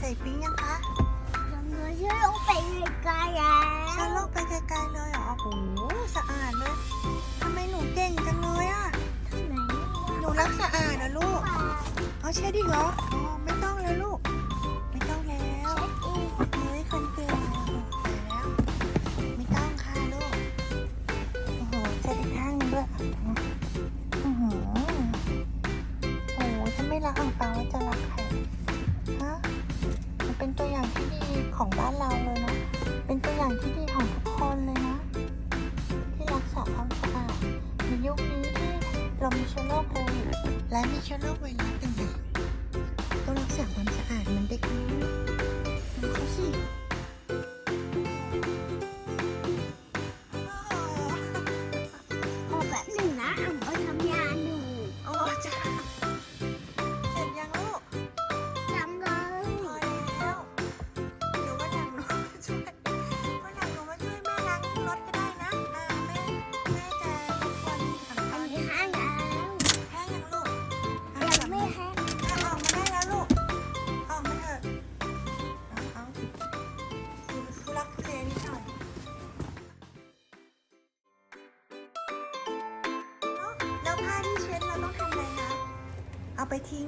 ส่ปิ๊งยังคะยังเหลือชื่อลงไปไกลๆแล้วเชื้อโรคไปไกลๆเลยเหรอโอ้โหสะอาดเลยทำไมหนูเก่งจังเลยอะทำไมหนูรักสะอาดนะลูกเอาเช็ดอีกเหรออ๋อไม่ต้องแล้วลูก ไม่ต้องแล้วเช็ดอีกเฮ้ยคนเก่งแล้วไม่ต้องค่ะลูกโอ้โหเช็ดอีกข้างหนึงด้วยอือหือโอ้โหถ้าไม่รักอ่างเปาแล้วจะรักใคร ของบ้านเราเลยนะ เป็นตัวอย่างที่ดีของทุกคนเลยนะ ที่รักษาความสะอาดในยุคนี้ที่เรามีเชื้อโรคโควิดและมีเชื้อโรคไวรัสต่างๆ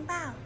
เอ้า